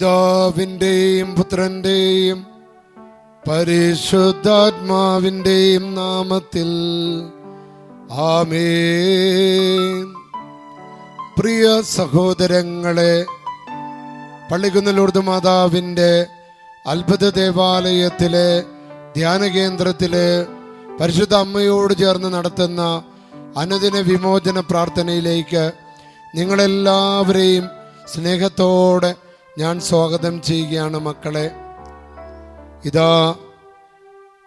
പിതാവിന്റെയും പുത്രന്റെയും പരിശുദ്ധാത്മാവിന്റെയും നാമത്തിൽ. ആമേ പ്രിയ സഹോദരങ്ങളെ പള്ളിക്കുന്നലൂർദ് മാതാവിന്റെ അത്ഭുത ദേവാലയത്തിലെ ധ്യാന കേന്ദ്രത്തിലെ പരിശുദ്ധ അമ്മയോട് ചേർന്ന് നടത്തുന്ന അനുദിന വിമോചന പ്രാർത്ഥനയിലേക്ക് നിങ്ങളെല്ലാവരെയും സ്നേഹത്തോടെ ഞാൻ സ്വാഗതം ചെയ്യുകയാണ് മക്കളെ. ഇതാ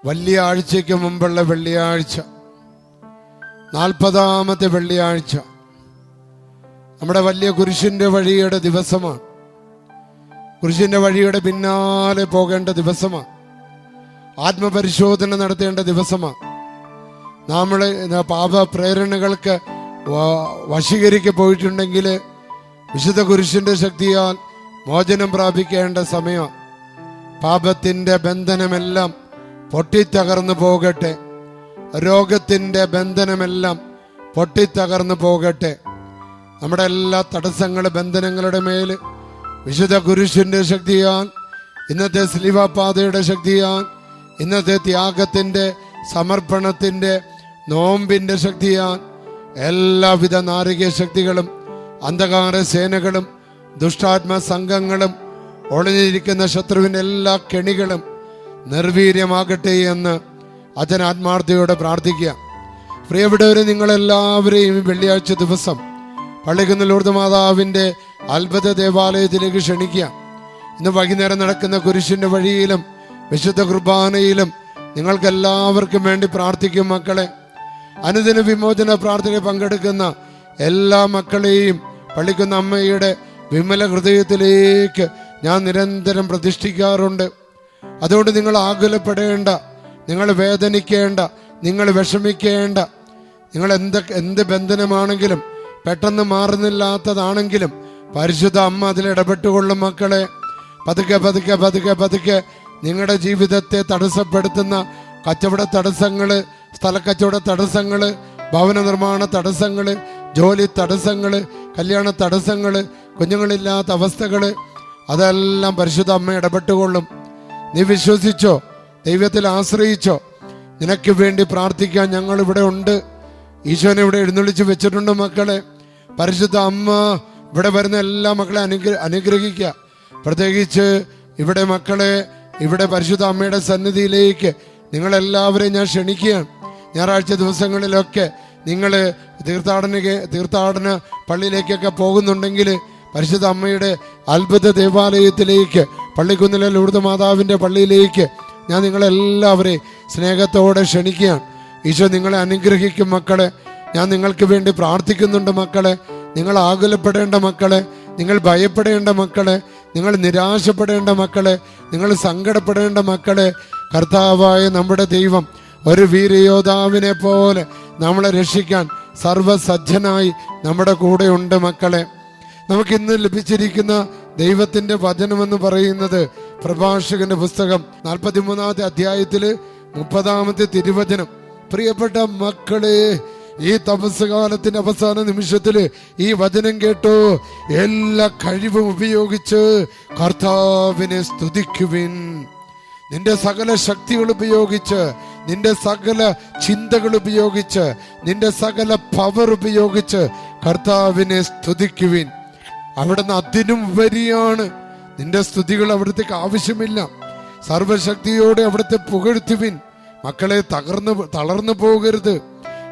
വലിയ ആഴ്ചയ്ക്ക് മുമ്പുള്ള വെള്ളിയാഴ്ച. നാൽപ്പതാമത്തെ വെള്ളിയാഴ്ച. നമ്മുടെ വലിയ കുരിശിന്റെ വഴിയുടെ ദിവസമാണ്. കുരിശിന്റെ വഴിയുടെ പിന്നാലെ പോകേണ്ട ദിവസമാണ്. ആത്മപരിശോധന നടത്തേണ്ട ദിവസമാണ്. നമ്മൾ പാപ പ്രേരണകൾക്ക് വശീകരിക്കപ്പോയിട്ടുണ്ടെങ്കിൽ വിശുദ്ധ കുരിശിന്റെ ശക്തിയാൽ മോചനം പ്രാപിക്കേണ്ട സമയം. പാപത്തിന്റെ ബന്ധനമെല്ലാം പൊട്ടിത്തകർന്നു പോകട്ടെ. രോഗത്തിന്റെ ബന്ധനമെല്ലാം പൊട്ടിത്തകർന്നു പോകട്ടെ. നമ്മുടെ എല്ലാ തടസ്സങ്ങൾ ബന്ധനങ്ങളുടെ മേൽ വിശുദ്ധ കുരിശിന്റെ ശക്തിയാൽ ഇന്നത്തെ സ്ലീവാപാതയുടെ ശക്തിയാൽ ഇന്നത്തെ ത്യാഗത്തിന്റെ സമർപ്പണത്തിന്റെ നോമ്പിന്റെ ശക്തിയാൽ എല്ലാവിധ നാരിക ശക്തികളും അന്ധകാര സേനകളും ദുഷ്ടാത്മ സംഘങ്ങളും ഒളിഞ്ഞിരിക്കുന്ന ശത്രുവിന്റെ എല്ലാ കെണികളും നിർവീര്യമാകട്ടെ എന്ന് അച്ഛൻ ആത്മാർത്ഥയോടെ പ്രാർത്ഥിക്കുക. പ്രിയപ്പെട്ടവർ നിങ്ങളെല്ലാവരെയും വെള്ളിയാഴ്ച ദിവസം പള്ളിക്കുന്ന ലൂർദ് അത്ഭുത ദേവാലയത്തിലേക്ക് ക്ഷണിക്കുക. ഇന്ന് വൈകുന്നേരം നടക്കുന്ന കുരിശിന്റെ വഴിയിലും വിശുദ്ധ കുർബാനയിലും നിങ്ങൾക്കെല്ലാവർക്കും വേണ്ടി പ്രാർത്ഥിക്കും മക്കളെ. അനുദിന വിമോചന പ്രാർത്ഥനയിൽ പങ്കെടുക്കുന്ന എല്ലാ മക്കളെയും പള്ളിക്കുന്ന അമ്മയുടെ വിമല ഹൃദയത്തിലേക്ക് ഞാൻ നിരന്തരം പ്രതിഷ്ഠിക്കാറുണ്ട്. അതുകൊണ്ട് നിങ്ങൾ ആകുലപ്പെടേണ്ട നിങ്ങൾ വേദനിക്കേണ്ട നിങ്ങൾ വിഷമിക്കേണ്ട. നിങ്ങൾ എന്ത് എന്ത് ബന്ധനമാണെങ്കിലും പെട്ടെന്ന് മാറുന്നില്ലാത്തതാണെങ്കിലും പരിശുദ്ധ അമ്മ അതിൽ ഇടപെട്ടുകൊള്ളും മക്കളെ. പതുക്കെ പതുക്കെ പതുക്കെ പതുക്കെ നിങ്ങളുടെ ജീവിതത്തെ തടസ്സപ്പെടുത്തുന്ന കച്ചവട തടസ്സങ്ങൾ സ്ഥലക്കച്ചവട തടസ്സങ്ങൾ ഭവന നിർമ്മാണ തടസ്സങ്ങൾ ജോലി തടസ്സങ്ങൾ കല്യാണ തടസ്സങ്ങൾ കുഞ്ഞുങ്ങളില്ലാത്ത അവസ്ഥകൾ അതെല്ലാം പരിശുദ്ധ അമ്മ ഇടപെട്ടുകൊള്ളും. നീ വിശ്വസിച്ചോ? ദൈവത്തിൽ ആശ്രയിച്ചോ? നിനക്ക് വേണ്ടി പ്രാർത്ഥിക്കാൻ ഞങ്ങൾ ഇവിടെ ഉണ്ട്. ഈശോനെ ഇവിടെ എഴുന്നള്ളിച്ച് വെച്ചിട്ടുണ്ട് മക്കളെ. പരിശുദ്ധ അമ്മ ഇവിടെ വരുന്ന എല്ലാ മക്കളെ അനുഗ്ര അനുഗ്രഹിക്കുക. പ്രത്യേകിച്ച് ഇവിടെ മക്കളെ ഇവിടെ പരിശുദ്ധ അമ്മയുടെ സന്നിധിയിലേക്ക് നിങ്ങളെല്ലാവരെയും ഞാൻ ക്ഷണിക്കുകയാണ്. ഞായറാഴ്ച ദിവസങ്ങളിലൊക്കെ നിങ്ങൾ തീർത്ഥാടന തീർത്ഥാടന പള്ളിയിലേക്കൊക്കെ പോകുന്നുണ്ടെങ്കിൽ പരിശുദ്ധ അമ്മയുടെ അത്ഭുത ദേവാലയത്തിലേക്ക് പള്ളിക്കുന്നിലെ ലൂർദ് മാതാവിന്റെ പള്ളിയിലേക്ക് ഞാൻ നിങ്ങളെല്ലാവരെയും സ്നേഹത്തോടെ ക്ഷണിക്കുകയാണ്. ഈശോ നിങ്ങളെ അനുഗ്രഹിക്കും മക്കളെ. ഞാൻ നിങ്ങൾക്ക് വേണ്ടി പ്രാർത്ഥിക്കുന്നുണ്ട് മക്കളെ. നിങ്ങൾ ആകുലപ്പെടേണ്ട മക്കളെ. നിങ്ങൾ ഭയപ്പെടേണ്ട മക്കളെ. നിങ്ങൾ നിരാശപ്പെടേണ്ട മക്കളെ. നിങ്ങൾ സങ്കടപ്പെടേണ്ട മക്കളെ. കർത്താവായ നമ്മുടെ ദൈവം ഒരു വീരയോദ്ധാവിനെ പോലെ നമ്മളെ രക്ഷിക്കാൻ സർവസജ്ജനായി നമ്മുടെ കൂടെ ഉണ്ട് മക്കളെ. നമുക്ക് ഇന്ന് ലഭിച്ചിരിക്കുന്ന ദൈവത്തിന്റെ വചനമെന്ന് പറയുന്നത് പ്രഭാഷകന്റെ പുസ്തകം നാൽപ്പത്തിമൂന്നാമത്തെ അധ്യായത്തിൽ മുപ്പതാമത്തെ തിരുവചനം. പ്രിയപ്പെട്ട മക്കളെ ഈ തപസ് കാലത്തിന്റെ അവസാന നിമിഷത്തിൽ ഈ വചനം കേട്ടോ. എല്ലാ കഴിവും ഉപയോഗിച്ച് കർത്താവിനെ സ്തുതിക്കുവിൻ. നിന്റെ സകല ശക്തികൾ ഉപയോഗിച്ച് നിന്റെ സകല ചിന്തകൾ ഉപയോഗിച്ച് നിന്റെ സകല പവർ ഉപയോഗിച്ച് കർത്താവിനെ സ്തുതിക്കുവിൻ. അവിടുന്ന് അതിനും വരിയാണ്. നിന്റെ സ്തുതികൾ അവിടത്തേക്ക് ആവശ്യമില്ല. സർവശക്തിയോടെ അവിടുത്തെ പുകഴ്ത്തുവിൻ. മക്കളെ തകർന്ന് തളർന്നു പോകരുത്.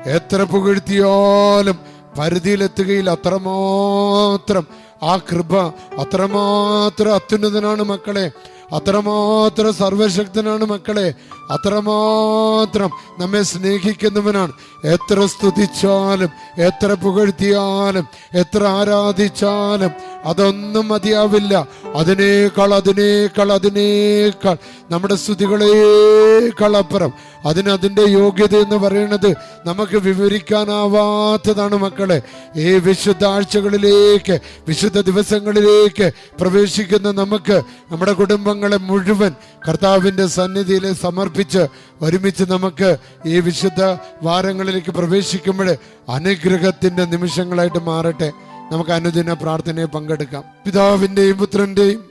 എത്ര പുകഴ്ത്തിയാലും പരിധിയിലെത്തുകയിൽ അത്രമാത്രം ആ കൃപ അത്രമാത്രം അത്യുന്നതനാണ് മക്കളെ. അത്രമാത്രം സർവശക്തനാണ് മക്കളെ. അത്രമാത്രം നമ്മെ സ്നേഹിക്കുന്നവനാണ്. എത്ര സ്തുതിച്ചാലും എത്ര പുകഴ്ത്തിയാലും എത്ര ആരാധിച്ചാലും അതൊന്നും മതിയാവില്ല. അതിനേക്കാൾ അതിനേക്കാൾ അതിനേക്കാൾ നമ്മുടെ സ്തുതികളേക്കാൾ അപ്പുറം അതിന് അതിന്റെ യോഗ്യത എന്ന് പറയുന്നത് നമുക്ക് വിവരിക്കാനാവാത്തതാണ് മക്കളെ. ഈ വിശുദ്ധ ആഴ്ചകളിലേക്ക് വിശുദ്ധ ദിവസങ്ങളിലേക്ക് പ്രവേശിക്കുന്ന നമുക്ക് നമ്മുടെ കുടുംബങ്ങളെ മുഴുവൻ കർത്താവിന്റെ സന്നിധിയിൽ സമർപ്പിച്ച് ഒരുമിച്ച് നമുക്ക് ഈ വിശുദ്ധ വാരങ്ങളിലേക്ക് പ്രവേശിക്കുമ്പോൾ അനുഗ്രഹത്തിന്റെ നിമിഷങ്ങളായിട്ട് മാറട്ടെ. നമുക്ക് അനുദിന പ്രാർത്ഥനയെ പങ്കെടുക്കാം. പിതാവിന്റെയും പുത്രന്റെയും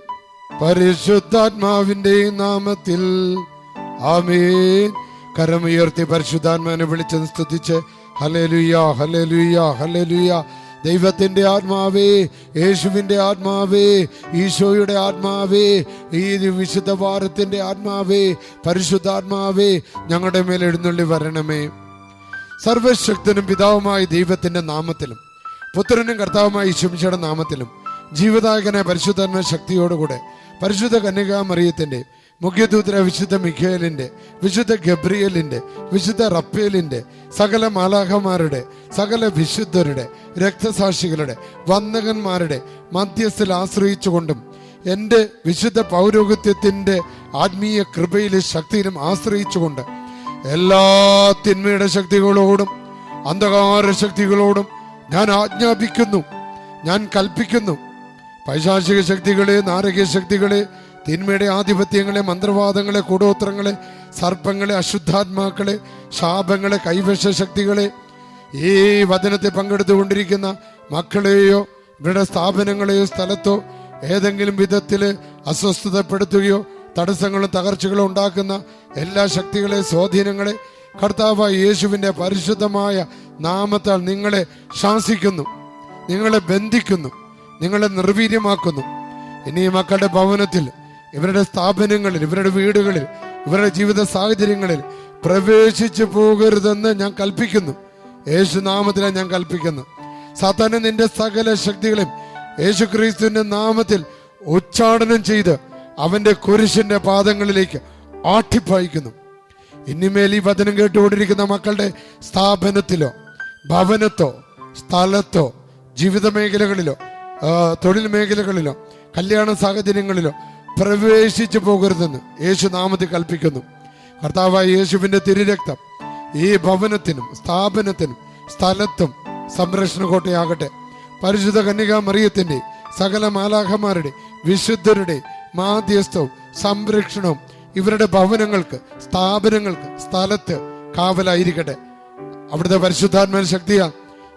പരിശുദ്ധാത്മാവിന്റെയും നാമത്തിൽ. ആമേൻ. കരമുയർത്തി പരിശുദ്ധാത്മാവിനെ വിളിച്ച് സ്തുതിച്ച്. ഹലലുയ ഹലലുയ ഹലേലുയ ദൈവത്തിന്റെ ആത്മാവേ യേശുവിന്റെ ആത്മാവേ ഈശോയുടെ ആത്മാവേ ഈ വിശുദ്ധ വാരത്തിന്റെ ആത്മാവേ പരിശുദ്ധാത്മാവേ ഞങ്ങളുടെ മേൽ എഴുന്നള്ളി വരണമേ. സർവശക്തനും പിതാവുമായ ദൈവത്തിന്റെ നാമത്തിലും പുത്രനും കർത്താവുമായ ഈശ്വമിച്ചയുടെ നാമത്തിലും ജീവദായകനെ പരിശുദ്ധന ശക്തിയോടുകൂടെ പരിശുദ്ധ കന്യകാമറിയത്തിന്റെ മുഖ്യദൂതര വിശുദ്ധ മിഖേലിന്റെ വിശുദ്ധ ഗബ്രിയലിന്റെ വിശുദ്ധ റപ്പേലിന്റെ സകല മാലാഖമാരുടെ സകല വിശുദ്ധരുടെ രക്തസാക്ഷികളുടെ വന്ദകന്മാരുടെ മധ്യസ്ഥൽ ആശ്രയിച്ചുകൊണ്ടും എന്റെ വിശുദ്ധ പൗരോഹിത്യത്തിന്റെ ആത്മീയ കൃപയിലെ ശക്തിയിലും ആശ്രയിച്ചുകൊണ്ട് എല്ലാ തിന്മയുടെ ശക്തികളോടും അന്ധകാര ശക്തികളോടും ഞാൻ ആജ്ഞാപിക്കുന്നു ഞാൻ കൽപ്പിക്കുന്നു. പൈശാചിക ശക്തികളെ നാരകീയ ശക്തികളെ തിന്മയുടെ ആധിപത്യങ്ങളെ മന്ത്രവാദങ്ങളെ കൂടോത്രങ്ങളെ സർപ്പങ്ങളെ അശുദ്ധാത്മാക്കളെ ശാപങ്ങളെ കൈവശ ശക്തികളെ ഈ വചനത്തെ പങ്കെടുത്തുകൊണ്ടിരിക്കുന്ന മക്കളെയോ ഇവരുടെ സ്ഥാപനങ്ങളെയോ സ്ഥലത്തോ ഏതെങ്കിലും വിധത്തിൽ അസ്വസ്ഥതപ്പെടുത്തുകയോ തടസ്സങ്ങളും തകർച്ചകളും ഉണ്ടാക്കുന്ന എല്ലാ ശക്തികളെ സ്വാധീനങ്ങളെ കർത്താവായ യേശുവിന്റെ പരിശുദ്ധമായ നാമത്താൽ നിങ്ങളെ ശാസിക്കുന്നു നിങ്ങളെ ബന്ധിക്കുന്നു നിങ്ങളെ നിർവീര്യമാക്കുന്നു. ഇനി മക്കളുടെ ഭവനത്തിൽ ഇവരുടെ സ്ഥാപനങ്ങളിൽ ഇവരുടെ വീടുകളിൽ ഇവരുടെ ജീവിത സാഹചര്യങ്ങളിൽ പ്രവേശിച്ചു പോകരുതെന്ന് ഞാൻ കൽപ്പിക്കുന്നു. യേശു നാമത്തിലാണ് ഞാൻ കൽപ്പിക്കുന്നു. സാത്താനെ നിന്റെ സകല ശക്തികളും യേശു ക്രിസ്തുവിന്റെ നാമത്തിൽ ഉച്ചാടനം ചെയ്ത് അവന്റെ കുരിശിന്റെ പാദങ്ങളിലേക്ക് ആട്ടിപ്പായിക്കുന്നു. ഇനിമേൽ ഈ വചനം കേട്ടുകൊണ്ടിരിക്കുന്ന മക്കളുടെ സ്ഥാപനത്തിലോ ഭവനത്തോ സ്ഥലത്തോ ജീവിത മേഖലകളിലോ തൊഴിൽ മേഖലകളിലോ കല്യാണ സാഹചര്യങ്ങളിലോ പ്രവേശിച്ചു പോകരുതെന്ന് യേശു നാമത്തിൽ കൽപ്പിക്കുന്നു. കർത്താവായ യേശുവിന്റെ തിരുരക്തം ഈ ഭവനത്തിനും സ്ഥാപനത്തിനും സ്ഥലത്തും സംരക്ഷണ കോട്ടയാകട്ടെ. പരിശുദ്ധ കന്യകാ മറിയത്തിന്റെ സകല മാലാഖമാരുടെ വിശുദ്ധരുടെ മാധ്യസ്ഥവും സംരക്ഷണവും ഇവരുടെ ഭവനങ്ങൾക്ക് സ്ഥാപനങ്ങൾക്ക് സ്ഥലത്ത് കാവലായിരിക്കട്ടെ. അവിടുത്തെ പരിശുദ്ധാത്മ ശക്തിയാ.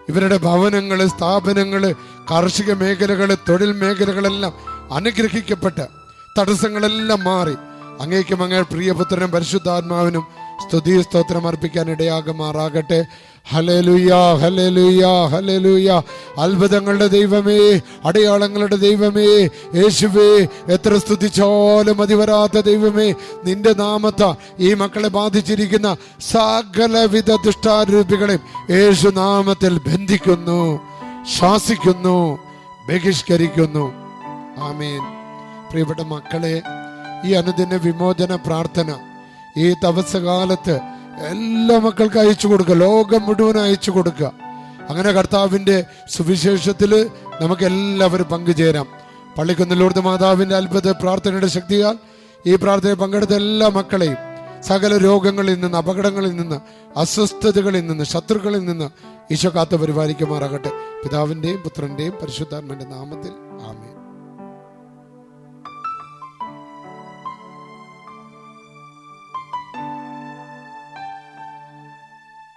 ഇവരുടെ ഭവനങ്ങൾ സ്ഥാപനങ്ങൾ കാർഷിക മേഖലകൾ തൊഴിൽ മേഖലകളെല്ലാം അനുഗ്രഹിക്കപ്പെട്ട് തടസ്സങ്ങളെല്ലാം മാറി. അങ്ങേക്കും അങ്ങേ പ്രിയപുത്രനും പരിശുദ്ധാത്മാവിനും സ്തുതി സ്തോത്രം അർപ്പിക്കാൻ ഇടയാകുമാറാകട്ടെ. ഹലലുയാ ഹലലുയാ ഹലലുയാ അത്ഭുതങ്ങളുടെ ദൈവമേ അടയാളങ്ങളുടെ ദൈവമേ യേശുവേ എത്ര സ്തുതിച്ചാലും മതിവരാത്ത ദൈവമേ നിന്റെ നാമത്ത ഈ മക്കളെ ബാധിച്ചിരിക്കുന്ന സകലവിധ ദുഷ്ടാരൂപികളെയും യേശു നാമത്തിൽ ബന്ധിക്കുന്നു ശാസിക്കുന്നു ബഹിഷ്കരിക്കുന്നു. ആമേൻ. പ്രിയപ്പെട്ട മക്കളെ ഈ അനുദിന വിമോചന പ്രാർത്ഥന ഈ തപസ്സകാലത്ത് എല്ലാ മക്കൾക്കും അയച്ചു കൊടുക്കുക ലോകം മുഴുവൻ അയച്ചു കൊടുക്കുക. അങ്ങനെ കർത്താവിന്റെ സുവിശേഷത്തിൽ നമുക്ക് എല്ലാവരും പങ്കുചേരാം. പള്ളിക്കുന്നിലൂർത്ത് മാതാവിന്റെ അത്ഭുത പ്രാർത്ഥനയുടെ ശക്തിയാൽ ഈ പ്രാർത്ഥനയിൽ പങ്കെടുത്ത എല്ലാ മക്കളെയും സകല രോഗങ്ങളിൽ നിന്ന് അപകടങ്ങളിൽ നിന്ന് അസ്വസ്ഥതകളിൽ നിന്ന് ശത്രുക്കളിൽ നിന്ന് ഈശോ കാത്തു പരിപാലിക്കുമാറാകട്ടെ പിതാവിന്റെയും പുത്രന്റെയും പരിശുദ്ധാത്മന്റെ നാമത്തിൽ